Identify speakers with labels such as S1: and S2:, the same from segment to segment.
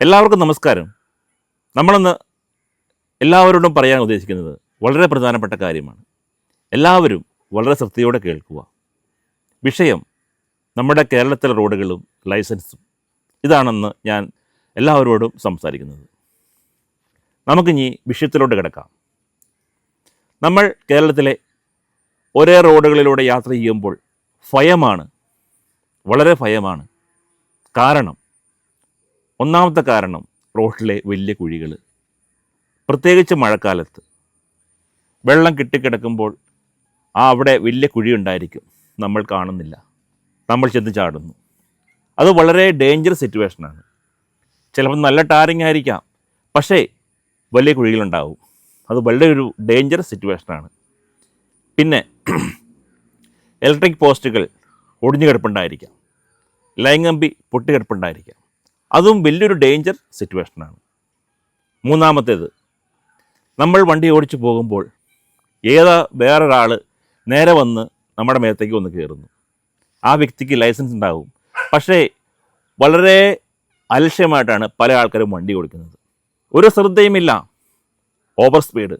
S1: എല്ലാവർക്കും നമസ്കാരം. നമ്മളിന്ന് എല്ലാവരോടും പറയാൻ ഉദ്ദേശിക്കുന്നത് വളരെ പ്രധാനപ്പെട്ട കാര്യമാണ്. എല്ലാവരും വളരെ ശ്രദ്ധയോടെ കേൾക്കുക. വിഷയം നമ്മുടെ കേരളത്തിലെ റോഡുകളും ലൈസൻസും. ഇതാണെന്ന് ഞാൻ എല്ലാവരോടും സംസാരിക്കുന്നത്. നമുക്കിനി വിഷയത്തിലോട്ട് കിടക്കാം. നമ്മൾ കേരളത്തിലെ ഒരേ റോഡുകളിലൂടെ യാത്ര ചെയ്യുമ്പോൾ ഭയമാണ് വളരെ ഭയമാണ്. കാരണം ഒന്നാമത്തെ കാരണം റോഡിലെ വലിയ കുഴികൾ പ്രത്യേകിച്ച് മഴക്കാലത്ത്. വെള്ളം കിട്ടിക്കിടക്കുമ്പോൾ ആ അവിടെ വലിയ കുഴി ഉണ്ടായിരിക്കും. നമ്മൾ കാണുന്നില്ല. നമ്മൾ ചെന്ന് ചാടുന്നു. അത് വളരെ ഡേഞ്ചറസ് സിറ്റുവേഷനാണ് ചിലപ്പോൾ നല്ല ടാറിങ് ആയിരിക്കാം. പക്ഷേ വലിയ കുഴികളുണ്ടാവും. അത് വളരെ ഒരു ഡേഞ്ചറസ് സിറ്റുവേഷനാണ് പിന്നെ ഇലക്ട്രിക് പോസ്റ്റുകൾ ഒടിഞ്ഞു കിടപ്പുണ്ടായിരിക്കാം ലൈൻ കമ്പി പൊട്ടിക്കിടപ്പുണ്ടായിരിക്കാം. അതും വലിയൊരു ഡേഞ്ചർ സിറ്റുവേഷനാണ് മൂന്നാമത്തേത് നമ്മൾ വണ്ടി ഓടിച്ചു പോകുമ്പോൾ ഏതാ വേറൊരാൾ നേരെ വന്ന് നമ്മുടെ മേത്തേക്ക് വന്ന് കയറുന്നു ആ വ്യക്തിക്ക് ലൈസൻസ് ഉണ്ടാകും. പക്ഷേ വളരെ അലക്ഷ്യമായിട്ടാണ് പല ആൾക്കാരും വണ്ടി ഓടിക്കുന്നത്. ഒരു ശ്രദ്ധയുമില്ല. ഓവർ സ്പീഡ്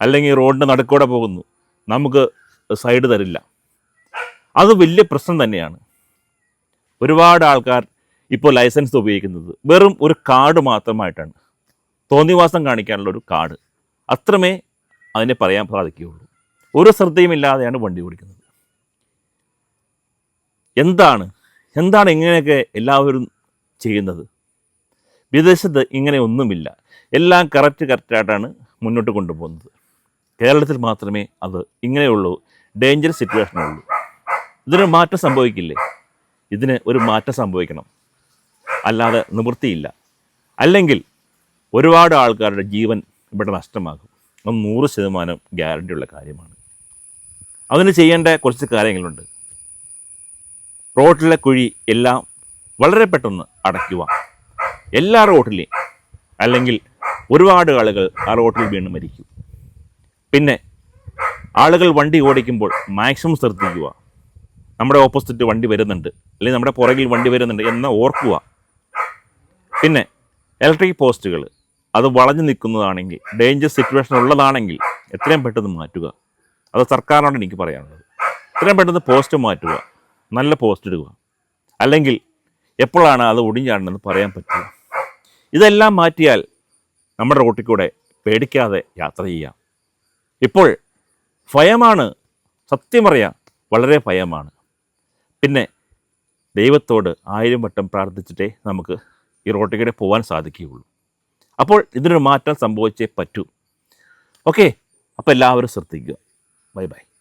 S1: അല്ലെങ്കിൽ റോഡിന്റെ നടുക്കൂടെ പോകുന്നു. നമുക്ക് സൈഡ് തരില്ല. അത് വലിയ പ്രശ്നം തന്നെയാണ്. ഒരുപാട് ആൾക്കാർ ഇപ്പോൾ ലൈസൻസ് ഉപയോഗിക്കുന്നത് വെറും ഒരു കാർഡ് മാത്രമായിട്ടാണ്. തോന്നിവാസം കാണിക്കാനുള്ള ഒരു കാർഡ്. അത്രമേ അതിനെ പറയാൻ സാധിക്കുകയുള്ളൂ. ഒരു ശ്രദ്ധയുമില്ലാതെയാണ് വണ്ടി ഓടിക്കുന്നത്. എന്താണ്? എന്താണ് ഇങ്ങനെയൊക്കെ എല്ലാവരും ചെയ്യുന്നത്? വിദേശത്ത് ഇങ്ങനെ ഒന്നുമില്ല. എല്ലാം കറക്റ്റ് കറക്റ്റായിട്ടാണ് മുന്നോട്ട് കൊണ്ടുപോകുന്നത്. കേരളത്തിൽ മാത്രമേ അത് ഇങ്ങനെയുള്ളൂ. ഡേഞ്ചറസ് സിറ്റുവേഷനുള്ളൂ ഇതിന് മാറ്റം സംഭവിക്കില്ലേ? ഇതിന് ഒരു മാറ്റം സംഭവിക്കണം. അല്ലാതെ നിവൃത്തിയില്ല. അല്ലെങ്കിൽ ഒരുപാട് ആൾക്കാരുടെ ജീവൻ ഇവിടെ നഷ്ടമാകും. അത് നൂറ് ശതമാനം ഗ്യാരണ്ടി ഉള്ള കാര്യമാണ്. അതിന് ചെയ്യേണ്ട കുറച്ച് കാര്യങ്ങളുണ്ട്. റോഡിലെ കുഴി എല്ലാം വളരെ പെട്ടെന്ന് അടയ്ക്കുക. എല്ലാ റോട്ടിലെയും. അല്ലെങ്കിൽ ഒരുപാട് ആളുകൾ ആ റോട്ടിൽ വീണ് മരിക്കും. പിന്നെ ആളുകൾ വണ്ടി ഓടിക്കുമ്പോൾ മാക്സിമം ശ്രദ്ധിക്കുക. നമ്മുടെ ഓപ്പോസിറ്റ് വണ്ടി വരുന്നുണ്ട്. അല്ലെങ്കിൽ നമ്മുടെ പുറകിൽ വണ്ടി വരുന്നുണ്ട് എന്ന് ഓർക്കുക. പിന്നെ ഇലക്ട്രിക് പോസ്റ്റുകൾ അത് വളഞ്ഞു നിൽക്കുന്നതാണെങ്കിൽ ഡേഞ്ചർ സിറ്റുവേഷൻ ഉള്ളതാണെങ്കിൽ എത്രയും പെട്ടെന്ന് മാറ്റുക. അത് സർക്കാരിനോട് എനിക്ക് പറയാനുള്ളത്. എത്രയും പെട്ടെന്ന് പോസ്റ്റ് മാറ്റുക. നല്ല പോസ്റ്റ് ഇടുക. അല്ലെങ്കിൽ എപ്പോഴാണ് അത് ഒടിഞ്ഞാണെന്ന് പറയാൻ പറ്റുക. ഇതെല്ലാം മാറ്റിയാൽ നമ്മുടെ റോട്ടിൽ കൂടെ പേടിക്കാതെ യാത്ര ചെയ്യാം. ഇപ്പോൾ ഭയമാണ്. സത്യം പറയാം വളരെ ഭയമാണ്. പിന്നെ ദൈവത്തോട് ആയിരം വട്ടം പ്രാർത്ഥിച്ചിട്ടേ നമുക്ക് ഈ റോട്ടിൽ പോകാൻ സാധിക്കുകയുള്ളൂ. അപ്പോൾ ഇതിനൊരു മാറ്റം സംഭവിച്ചേ പറ്റൂ. ഓക്കെ? അപ്പോൾ എല്ലാവരും ശ്രദ്ധിക്കുക. Bye bye.